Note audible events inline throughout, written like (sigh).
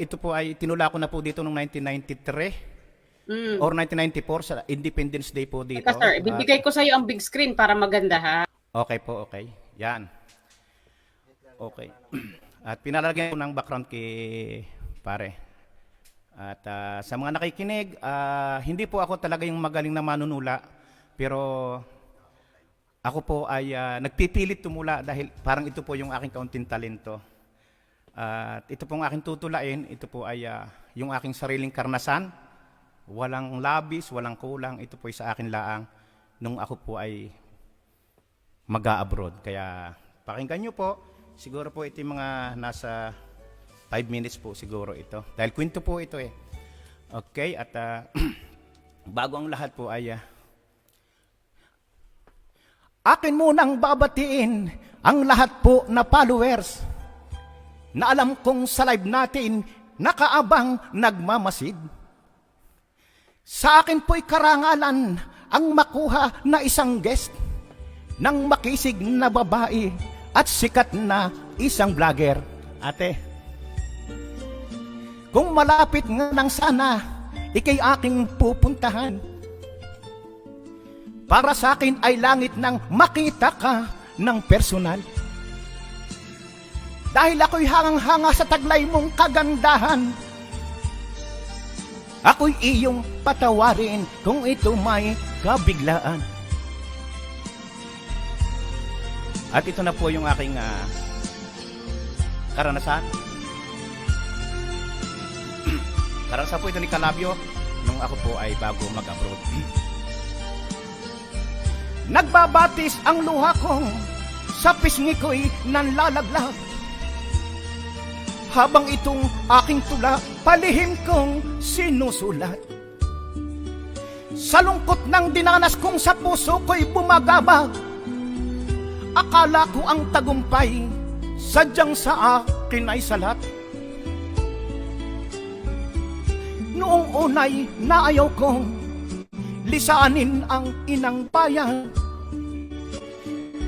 ito po ay tinula ko na po dito noong 1993 Mm. or 1994 sa Independence Day po dito. Teka sir, Ah, bibigay ko sa iyo ang big screen para maganda ha. Okay po, okay. Yan. Okay. (clears throat) At pinalagyan ko ng background kay pare. At ah, sa mga nakikinig, ah, hindi po ako talaga yung magaling na manunula, pero ako po ay ah, nagpipilit tumula dahil parang ito po yung aking kaunting talento. At ito pong aking tutulain, ito po ay ah, yung aking sariling karnasan. Walang labis, walang kulang. Ito po ay sa akin laang nung ako po ay mag-abroad. Kaya pakinggan nyo po. Siguro po ito yung mga nasa 5 minutes po siguro ito. Dahil kwento po ito eh. Okay, at ah, (clears throat) bago ang lahat po ay ah, akin munang babatiin ang lahat po na followers na alam kong sa live natin nakaabang nagmamasid. Sa akin po'y karangalan ang makuha na isang guest ng makisig na babae at sikat na isang vlogger. Ate, kung malapit nga nang sana, ikay aking pupuntahan. Para sa akin ay langit nang makita ka ng personal. Dahil ako'y hangang-hanga sa taglay mong kagandahan. Ako'y iyong patawarin kung ito may kabiglaan. At ito na po yung aking ah, karanasan. (clears throat) karanasan po ito ni Calabio nung ako po ay bago mag-abroad. (clears throat) Nagbabatis ang luha kong sa pisngi ko'y nanlalaglag. Habang itong aking tula, palihim kong sinusulat. Sa lungkot ng dinanas kong sa puso ko'y bumagabag. Akala ko ang tagumpay, sadyang sa akin ay salat. Noong unay naayaw kong lisanin ang inang bayan.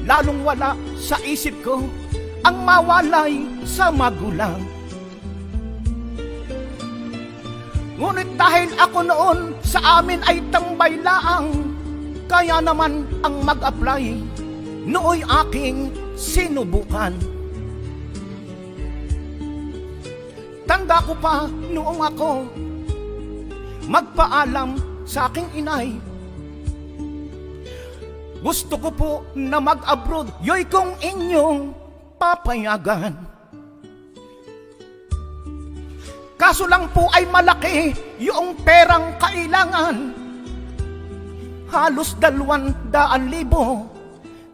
Lalong wala sa isip ko ang mawalay sa magulang. Ngunit dahil ako noon sa amin ay tambay laang, kaya naman ang mag-apply, nooy aking sinubukan. Tanda ko pa noong ako, magpaalam sa aking inay, gusto ko po na mag-abroad, yoy kong inyong papayagan. Kaso lang po ay malaki yung perang kailangan. Halos dalwan daan libo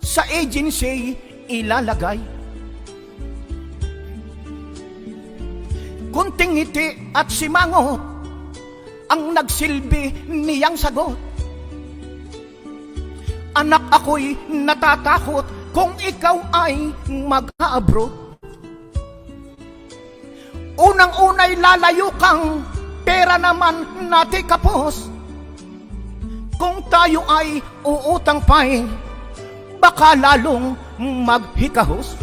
sa agency ilalagay. Kunting ngiti at simangot ang nagsilbi niyang sagot. Anak ako'y natatakot kung ikaw ay mag-abroad. Unang-unay lalayo kang pera naman nati kapos. Kung tayo ay uutang pa'y baka lalong maghikahos.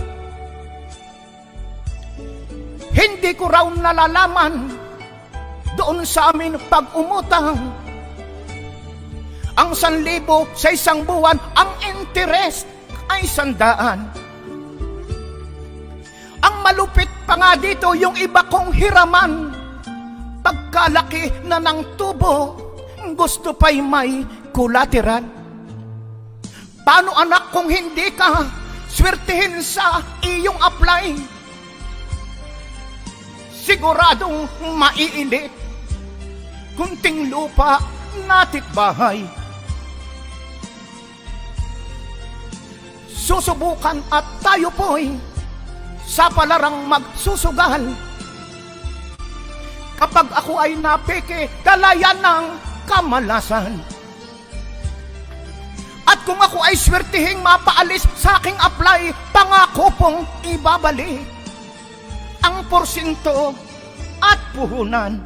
Hindi ko raw nalalaman doon sa amin pag umutang ang sanlibo sa isang buwan, ang interest ay sandaan. Ang malupit pa nga dito, yung iba kong hiraman, pagkalaki na ng tubo, gusto pa'y may kulateral. Paano anak kung hindi ka swertihin sa iyong apply? Siguradong maiinit, kunting lupa, natit bahay. Susubukan at tayo po'y sa palarang magsusugal. Kapag ako ay napeke, dalayan ng kamalasan. At kung ako ay swertihing mapaalis sa aking apply, pangako pong ibabalik ang porsinto at puhunan.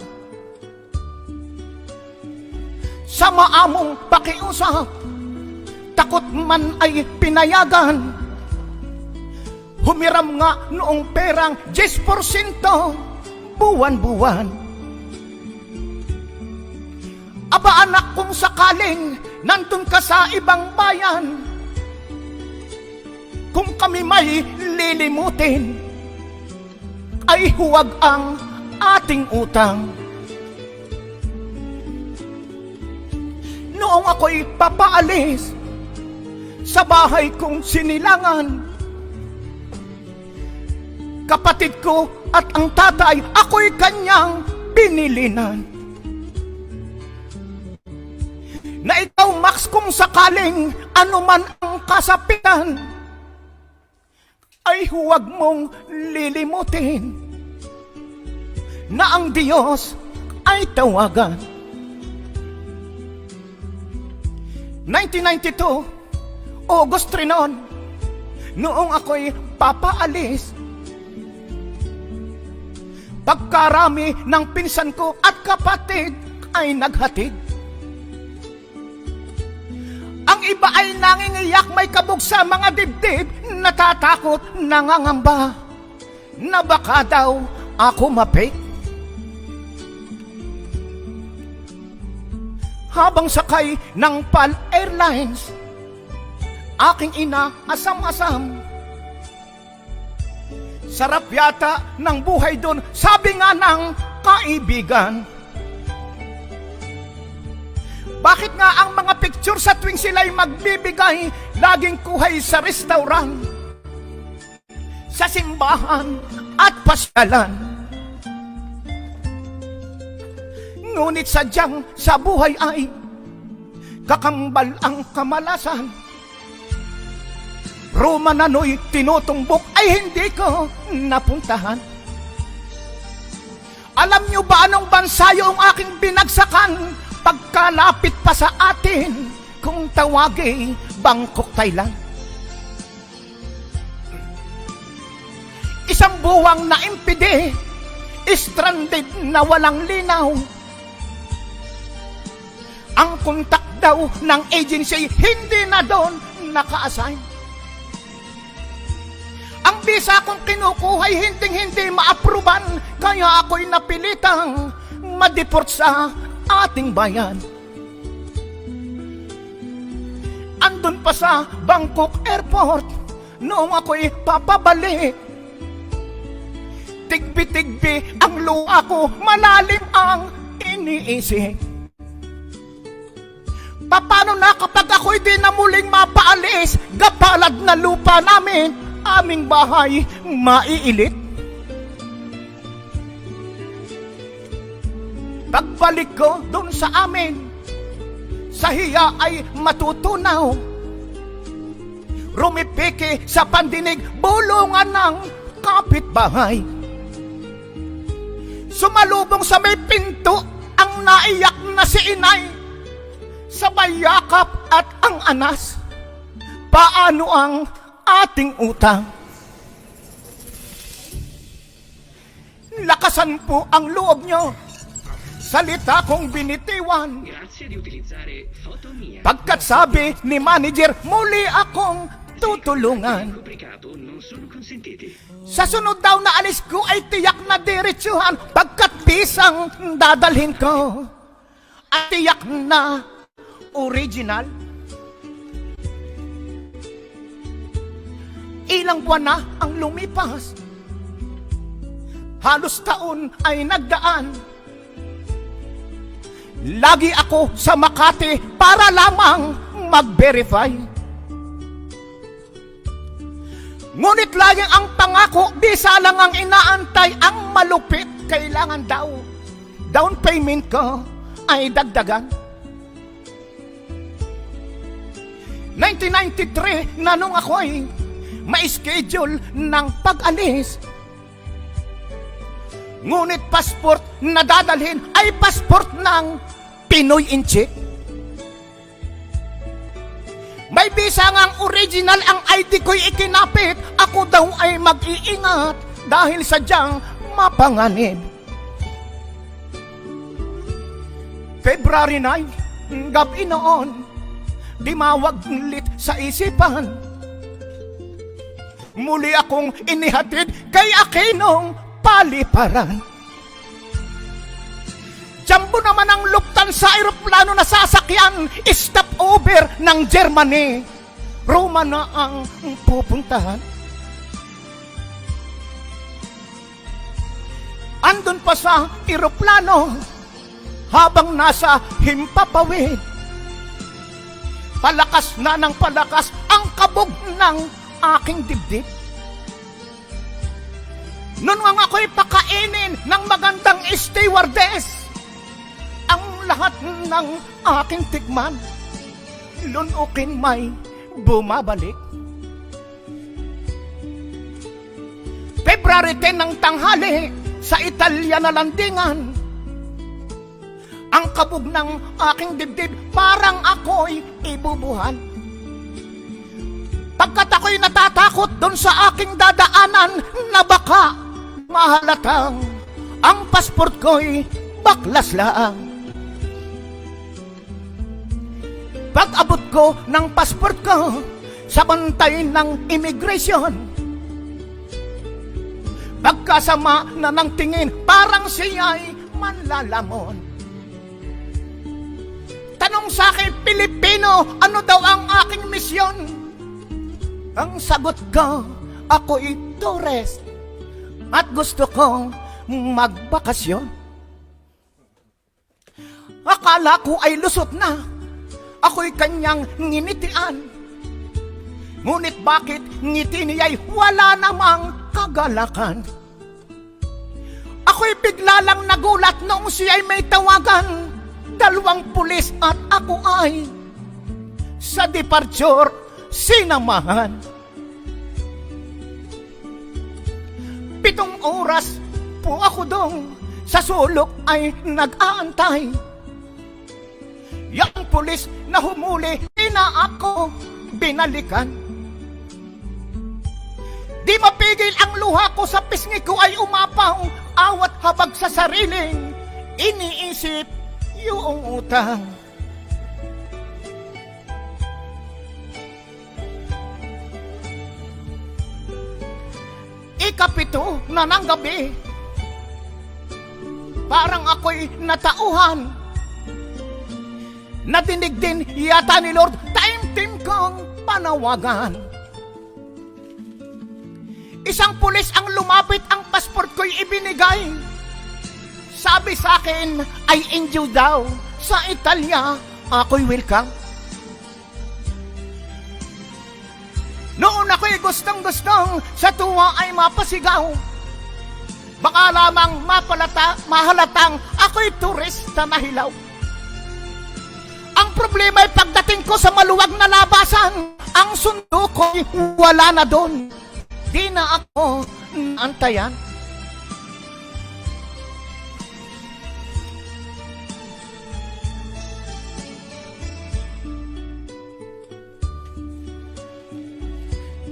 Sa maamong pakiusap, takot man ay pinayagan. Humiram nga noong perang 10% buwan-buwan. Aba anak kung sakaling nandun ka sa ibang bayan, kung kami may lilimutin, ay huwag ang ating utang. Noong ako'y papaalis sa bahay kong sinilangan, kapatid ko at ang tatay, ako'y kanyang pinilinan. Na ikaw, Max, kung sakaling anuman ang kasapitan, ay huwag mong lilimutin na ang Diyos ay tawagan. 1992, August 3 noon, noong ako'y papaalis, pagkarami ng pinsan ko at kapatid ay naghatid. Ang iba ay nangingiyak may kabog sa mga dibdib, natatakot, nangangamba, na baka daw ako mapik. Habang sakay ng PAL Airlines, aking ina asam-asam. Sarap yata ng buhay doon, sabi nga ng kaibigan. Bakit nga ang mga picture sa tuwing sila'y magbibigay, laging kuhay sa restaurant, sa simbahan at pasyalan? Ngunit sadyang sa buhay ay kakambal ang kamalasan. Roma na no'y tinutumbok ay hindi ko napuntahan. Alam nyo ba anong bansa yung aking binagsakan pagkalapit pa sa atin kung tawagi Bangkok, Thailand? Isang buwang na impide, stranded na walang linaw. Ang kontak daw ng agency hindi na doon naka-assign. Ang visa kong kinukuha ay hindi-hindi maapruban, kaya ako'y napilitang madeport sa ating bayan. Andun pa sa Bangkok Airport, noong ako'y papabalik. Tigbi-tigbi ang luha ko, malalim ang iniisip. Paano na kapag ako'y di na muling mapaalis, gapalad na lupa namin, aming bahay maiilit? Pagbalik ko doon sa amin, sa hiya ay matutunaw. Rumipiki sa pandinig, bulungan ng kapitbahay. Sumalubong sa may pinto ang naiyak na si inay sabay yakap at ang anas. Paano ang ating utang? Lakasan po ang loob nyo. Salita kong binitiwan. Grazie di utilizzare Fotomia. Pagkat sabi ni manager, muli akong tutulungan. Sa sunod daw na alis ko ay tiyak na diretsuhan pagkat pisang dadalhin ko. At tiyak na original. Ilang buwan na ang lumipas. Halos taon ay nagdaan. Lagi ako sa Makati para lamang mag-verify. Ngunit lagi ang pangako, di lang ang inaantay ang malupit. Kailangan daw, down payment ko ay dagdagan. 1993 na nung ako ay may schedule ng pag-alis. Ngunit passport na dadalhin ay passport ng Pinoy in check. May visa ngang original ang ID ko'y ikinapit. Ako daw ay mag-iingat dahil sadyang mapanganib. February 9, gabi noon, di mawaglit sa isipan. Muli akong inihatid kay Akinong paliparan. Jumbo naman ang luptan sa aeroplano na sasakyan, stop over ng Germany. Roma na ang pupuntahan. Andun pa sa aeroplano, habang nasa himpapawid. Palakas na ng palakas ang kabog ng aking dibdib. Noon nga ako'y pakainin ng magandang stewardess, ang lahat ng aking tikman, lunukin may bumabalik. February 10 ng tanghali sa Italia na landingan, ang kabog ng aking dibdib parang ako'y ibubuhan. Pagkat ako'y natatakot doon sa aking dadaanan na baka mahalatang ang pasport ko'y baklas lang. Pag abot ko ng pasport ko sa bantay ng immigration, pagkasama na ng tingin parang siya'y manlalamon. Tanong sa akin, Pilipino, ano daw ang aking misyon? Ang sagot ko, ako'y tourist at gusto kong magbakasyon. Akala ko ay lusot na, ako'y kanyang nginitian. Ngunit bakit ngiti niya'y wala namang kagalakan? Ako'y bigla lang nagulat noong siya'y may tawagan. Dalawang pulis at ako ay sa departure sinamahan. Pitong oras po ako dong sa sulok ay nag-aantay. Yang pulis na humuli, ina ako binalikan. Di mapigil ang luha ko sa pisngi ko ay umapaw, awat habag sa sariling iniisip yung utang. Ikapito na ng gabi, parang ako'y natauhan. Nadinig din yata ni Lord, time-time kong panawagan. Isang pulis ang lumapit, ang pasport ko'y ibinigay. Sabi sa akin, ay enjoy daw. Sa Italia, ako'y welcome. Ako'y gustong-gustong sa tuwa ay mapasigaw. Baka lamang mapalata, mahalatang ako'y turista na hilaw. Ang problema ay pagdating ko sa maluwag na labasan, ang sundo ko'y wala na doon. Di na ako antayan.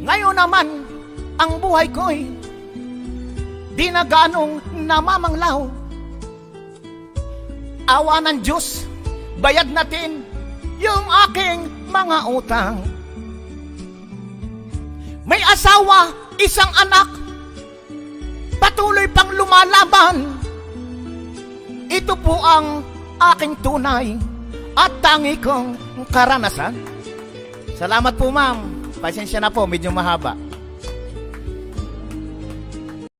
Ngayon naman, ang buhay ko'y di na ganong namamanglaw. Awa ng Diyos, bayad natin yung aking mga utang. May asawa, isang anak, patuloy pang lumalaban. Ito po ang aking tunay at tangi kong karanasan. Salamat po ma'am. Pasensya na po, medyo mahaba.